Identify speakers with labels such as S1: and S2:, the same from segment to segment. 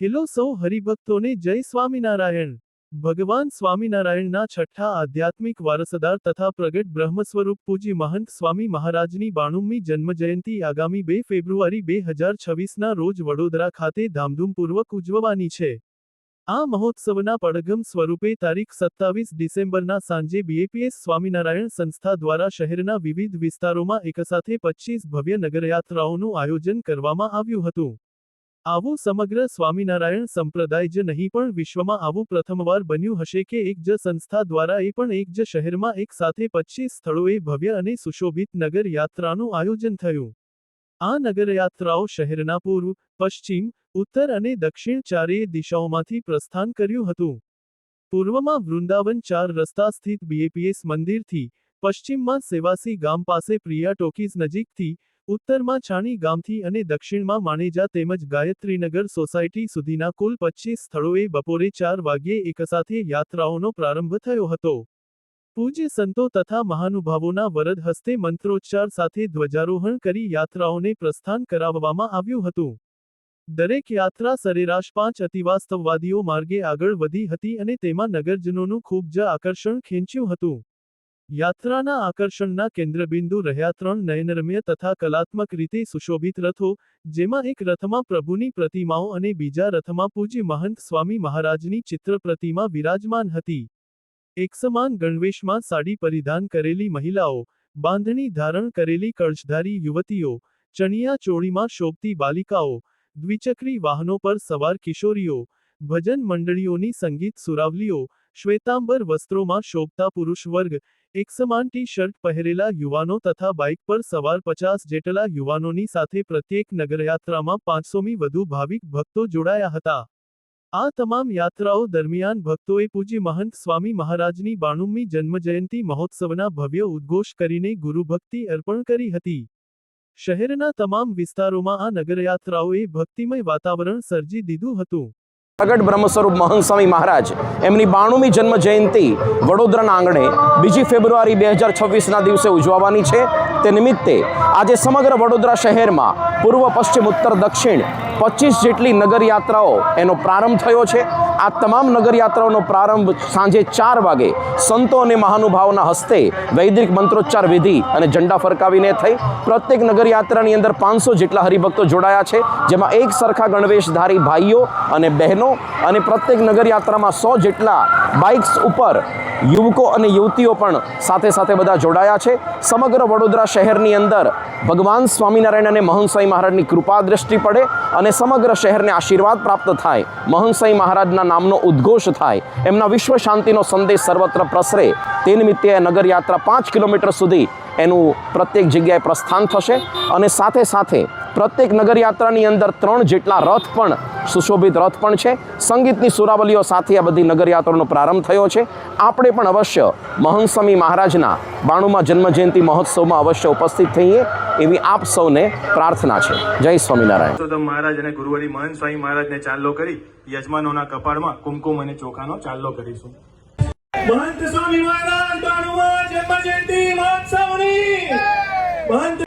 S1: Hello સૌ હરિભક્તોને જય સ્વામિનારાયણ. ભગવાન સ્વામિનારાયણના છઠ્ઠા આધ્યાત્મિક વારસદાર તથા પ્રગટ બ્રહ્મ પૂજ્ય મહંત સ્વામી મહારાજની બાણુમી જન્મજયંતિ આગામી બે ફેબ્રુઆરી બે હજાર છવ્વીસના રોજ વડોદરા ખાતે ધામધૂમપૂર્વક ઉજવવાની છે. આ મહોત્સવના પડઘમ સ્વરૂપે તારીખ સત્તાવીસ ડિસેમ્બરના સાંજે બીએપીએસ સ્વામિનારાયણ સંસ્થા દ્વારા શહેરના વિવિધ વિસ્તારોમાં એકસાથે પચીસ ભવ્ય નગરયાત્રાઓનું આયોજન કરવામાં આવ્યું હતું. આવું સમગ્ર સ્વામિનારાયણ સંપ્રદાય જ નહીં પણ વિશ્વમાં આવું પ્રથમવાર બન્યું હશે કે એક જ સંસ્થા દ્વારા એ પણ એક જ શહેરમાં એક સાથે પચીસ સ્થળોએ ભવ્ય અને સુશોભિત નગર યાત્રાનું આયોજન થયું. આ નગરયાત્રાઓ શહેરના પૂર્વ, પશ્ચિમ, ઉત્તર અને દક્ષિણ ચારેય દિશાઓમાંથી પ્રસ્થાન કર્યું હતું. પૂર્વમાં વૃંદાવન ચાર રસ્તા સ્થિત બીએપીએસ મંદિરથી, પશ્ચિમમાં સેવાસી ગામ પાસે પ્રિયા ટોકીઝ નજીકથી ઉત્તરમાં છાણી ગામથી અને દક્ષિણમાં માણેજા તેમજ ગાયત્રીનગર સોસાયટી સુધીના કુલ પચીસ સ્થળોએ બપોરે ચાર વાગ્યે એકસાથે યાત્રાઓનો પ્રારંભ થયો હતો. પૂજ્ય સંતો તથા મહાનુભાવોના વરદ હસ્તે મંત્રોચ્ચાર સાથે ધ્વજારોહણ કરી યાત્રાઓને પ્રસ્થાન કરાવવામાં આવ્યું હતું. દરેક યાત્રા સરેરાશ પાંચ અતિવાસ્તવવાદીઓ માર્ગે આગળ વધી હતી અને તેમાં નગરજનોનું ખૂબ જ આકર્ષણ ખેંચ્યું હતું. યાત્રાના આકર્ષણના કેન્દ્રબિંદુ રહ્યા ત્રણ નયનરમ્ય તથા કલાત્મક રીતે સુશોભિત રથો, જેમાં એક રથમાં પ્રભુની પ્રતિમાઓ અને બીજા રથમાં પૂજ્ય મહંત સ્વામી મહારાજની ચિત્ર પ્રતિમા વિરાજમાન હતી. એકસમાન ગણવેશમાં સાડી પરિધાન કરેલી મહિલાઓ, બાંધણી ધારણ કરેલી કળશધારી યુવતીઓ, ચણિયા ચોળીમાં શોભતી બાલિકાઓ, દ્વિચક્રી વાહનો પર સવાર કિશોરીઓ, ભજન મંડળીઓની સંગીત સુરાવલીઓ, શ્વેતાંબર વસ્ત્રોમાં શોભતા પુરુષ વર્ગ એકસમાન ટી શર્ટ પહેરેલા યુવાનો તથા બાઇક પર સવાર પચાસ જેટલા યુવાનોની સાથે પ્રત્યેક નગરયાત્રામાં પાંચસોમી વધુ ભાવિક ભક્તો જોડાયા હતા. આ તમામ યાત્રાઓ દરમિયાન ભક્તોએ પૂજ્ય મહંત સ્વામી મહારાજની બાણુમી જન્મજયંતિ મહોત્સવના ભવ્ય ઉદ્ઘોષ કરીને ગુરુભક્તિ અર્પણ કરી હતી. શહેરના તમામ વિસ્તારોમાં આ નગરયાત્રાઓએ ભક્તિમય વાતાવરણ સર્જી દીધું હતું.
S2: પ્રગટ બ્રહ્મ સ્વરૂપ મહારાજ, એમની બાણુમી જન્મ જયંતિ વડોદરાના આંગણે બીજી ફેબ્રુઆરી બે હજાર છવ્વીસના દિવસે ઉજવવાની છે. તે નિમિત્તે આજે સમગ્ર વડોદરા શહેરમાં પૂર્વ, પશ્ચિમ, ઉત્તર, દક્ષિણ પચીસ જેટલી નગરયાત્રાઓ એનો પ્રારંભ થયો છે. આ તમામ નગરયાત્રાઓનો પ્રારંભ સાંજે ચાર વાગે સંતો અને મહાનુભાવોના હસ્તે વૈદિક મંત્રોચ્ચાર વિધિ અને ઝંડા ફરકાવીને થઈ. પ્રત્યેક નગરયાત્રાની અંદર પાંચસો જેટલા હરિભક્તો જોડાયા છે, જેમાં એક સરખા ગણવેશધારી ભાઈઓ અને બહેનો અને પ્રત્યેક નગરયાત્રામાં સો જેટલા બાઇક્સ ઉપર યુવકો અને યુવતીઓ પણ સાથે સાથે બધા જોડાયા છે. સમગ્ર વડોદરા શહેરની અંદર ભગવાન સ્વામિનારાયણ અને મહંસાઈ મહારાજની કૃપા દ્રષ્ટિ પડે અને સમગ્ર શહેરને આશીર્વાદ પ્રાપ્ત થાય. મહંસાઈ મહારાજના નામનો ઉદ્ઘોષ થાય. એમના વિશ્વ શાંતિનો સંદેશ સર્વત્ર પ્રસરે. તે નિમિત્તે નગરયાત્રા પાંચ કિલોમીટર સુધી એનું પ્રત્યેક જગ્યાએ પ્રસ્થાન થશે અને સાથે સાથે પ્રત્યેક નગરયાત્રાની અંદર ત્રણ જેટલા રથ પણ સુશોભિત રથ પણ છે. સંગીતની સુરાવલીઓ સાથે આ બધી નગરયાત્રાનો પ્રારંભ થયો છે. આપણે પણ અવશ્ય મહંસમી મહારાજના બાણુમાં જન્મજયંતિ મહોત્સવમાં અવશ્ય ઉપસ્થિત થઈએ એવી આપ સૌને પ્રાર્થના છે. જય સ્વામિનારાયણ.
S3: મહારાજ અને ગુરુવારી મહંત સ્વામી મહારાજને ચાલો કરી યજમાનોના કપાળમાં કુમકુમ અને ચોખાનો ચાલો કરીશું. મહંત સ્વામી મહારાજ બાણુમાં જન્મજયંતિ મહોત્સવની. મહંત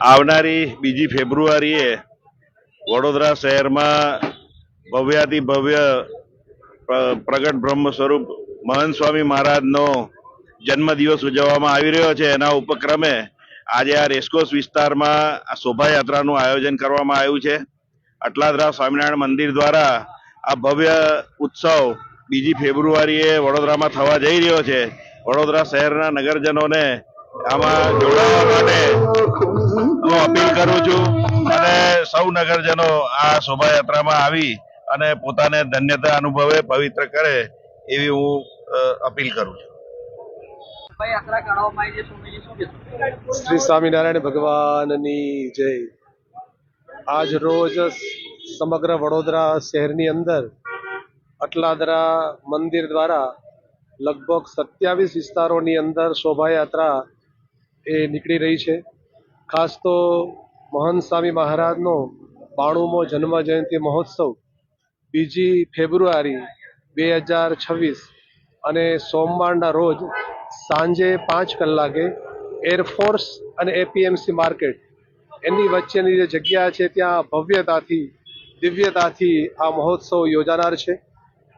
S4: આવનારી બીજી ફેબ્રુઆરીએ વડોદરા શહેરમાં ભવ્યાતિ ભવ્ય પ્રગટ બ્રહ્મ સ્વરૂપ મહંત સ્વામી મહારાજનો જન્મદિવસ ઉજવવામાં આવી રહ્યો છે. એના ઉપક્રમે આજે આ રેસકોસ વિસ્તારમાં આ શોભાયાત્રાનું આયોજન કરવામાં આવ્યું છે. અટલાદરા સ્વામિનારાયણ મંદિર દ્વારા આ ભવ્ય ઉત્સવ બીજી ફેબ્રુઆરીએ વડોદરામાં થવા જઈ રહ્યો છે. વડોદરા શહેરના નગરજનોને આમાં જોડાવા માટે હું અપીલ કરું છું અને સૌ નગરજનો આ શોભાયાત્રામાં આવી અને પોતાને ધન્યતા અનુભવે પવિત્ર કરે એવી હું અપીલ કરું છું.
S5: શ્રી સ્વામિનારાયણ ભગવાનની જય. આજ રોજ સમગ્ર વડોદરા શહેરની અંદર અટલાદરા મંદિર દ્વારા લગભગ સત્યાવીસ વિસ્તારોની અંદર શોભાયાત્રા એ નીકળી રહી છે. ખાસ તો મહંત સ્વામી મહારાજનો બાણુમો જન્મ જયંતિ મહોત્સવ બીજી ફેબ્રુઆરી બે હજાર છવ્વીસ અને સોમવારના રોજ સાંજે પાંચ કલાકે એરફોર્સ અને એપીએમસી માર્કેટ એની વચ્ચેની જે જગ્યા છે, ત્યાં ભવ્યતાથી, દિવ્યતાથી આ મહોત્સવ યોજાનાર છે.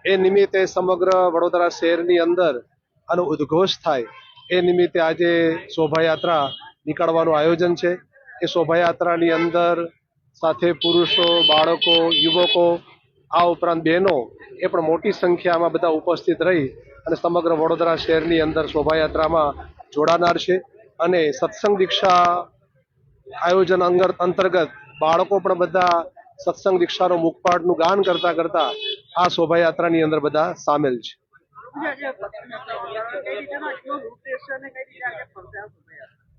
S5: એ નિમિત્તે સમગ્ર વડોદરા શહેરની અંદર આનો ઉદ્ઘોષ થાય. એ નિમિત્તે આજે શોભાયાત્રા નીકળવાનું આયોજન છે. એ શોભાયાત્રાની અંદર સાથે પુરુષો, બાળકો, યુવકો, આ ઉપરાંત બહેનો એ પણ મોટી સંખ્યામાં બધા ઉપસ્થિત રહી અને સમગ્ર વડોદરા શહેરની અંદર શોભાયાત્રામાં જોડાનાર છે. અને સત્સંગ દીક્ષા આયોજન અંગર અંતર્ગત બાળકો પણ બધા સત્સંગ દીક્ષાનો મુખપાઠનું ગાન કરતા કરતા આ શોભાયાત્રાની અંદર બધા સામેલ છે.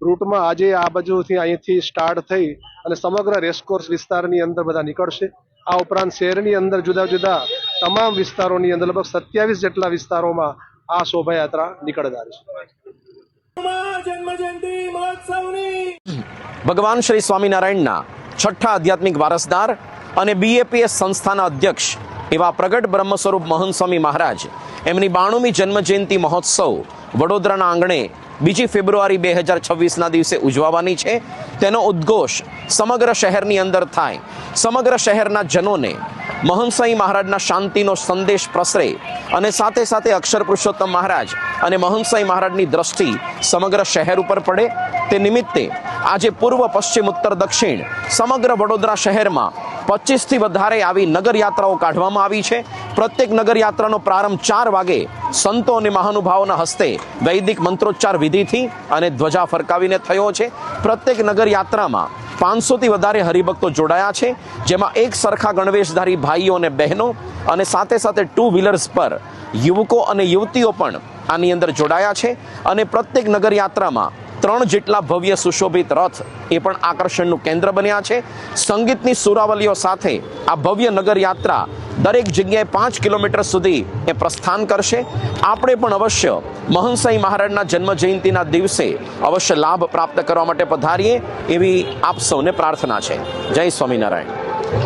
S5: રૂટમાં આજે આ બાજુથી અહીંથી સ્ટાર્ટ થઈ અને સમગ્ર રેસકોર્સ વિસ્તારની અંદર બધા નીકળશે. આ ઉપરાંત શહેરની અંદર જુદા જુદા તમામ વિસ્તારોની અંદર લગભગ સત્યાવીસ જેટલા વિસ્તારોમાં આ શોભાયાત્રા નીકળનાર છે.
S2: ભગવાન શ્રી સ્વામિનારાયણના છઠ્ઠા આધ્યાત્મિક વારસદાર અને બીએપીએસ સંસ્થાના અધ્યક્ષ એવા પ્રગટ બ્રહ્મ સ્વરૂપ મહંત મહારાજ. એમની બાણુમી જન્મજયંતિ મહોત્સવ વડોદરાના આંગણે બીજી ફેબ્રુઆરી બે હજાર છવ્વીસના દિવસે ઉજવવાની છે. તેનો ઉદ્ઘોષ સમગ્ર શહેરની અંદર થાય. સમગ્ર શહેરના જનોને મહંસાઈ મહારાજના શાંતિનો સંદેશ પ્રસરે અને સાથે સાથે અક્ષર પુરુષોત્તમ મહારાજ અને મહંસાઈ મહારાજની દ્રષ્ટિ સમગ્ર શહેર ઉપર પડે. તે નિમિત્તે આજે પૂર્વ, પશ્ચિમ, ઉત્તર, દક્ષિણ સમગ્ર વડોદરા શહેરમાં પચીસથી વધારે આવી નગરયાત્રાઓ કાઢવામાં આવી છે. પ્રત્યેક નગરયાત્રાનો પ્રારંભ ચાર વાગે સંતો અને મહાનુભાવોના હસ્તે વૈદિક મંત્રોચ્ચાર વિધિથી અને ધ્વજા ફરકાવીને થયો છે. પ્રત્યેક નગર યાત્રામાં પાંચસોથી વધારે હરિભક્તો જોડાયા છે, જેમાં એક સરખા ગણવેશધારી ભાઈઓ અને બહેનો અને સાથે સાથે ટુ વ્હીલર્સ પર યુવકો અને યુવતીઓ પણ આની અંદર જોડાયા છે અને પ્રત્યેક નગર યાત્રામાં ત્રણ જેટલા ભવ્ય સુશોભિત રથ એ પણ આકર્ષણનું કેન્દ્ર બન્યા છે. સંગીતની સુરાવલીઓ સાથે આ ભવ્ય નગર યાત્રા દરેક જગ્યાએ પાંચ કિલોમીટર સુધી એ પ્રસ્થાન કરશે. આપણે પણ અવશ્ય મહંસાઈ મહારાજના જન્મ જયંતિના દિવસે અવશ્ય લાભ પ્રાપ્ત કરવા માટે પધારીએ એવી આપ સૌને પ્રાર્થના છે. જય સ્વામિનારાયણ.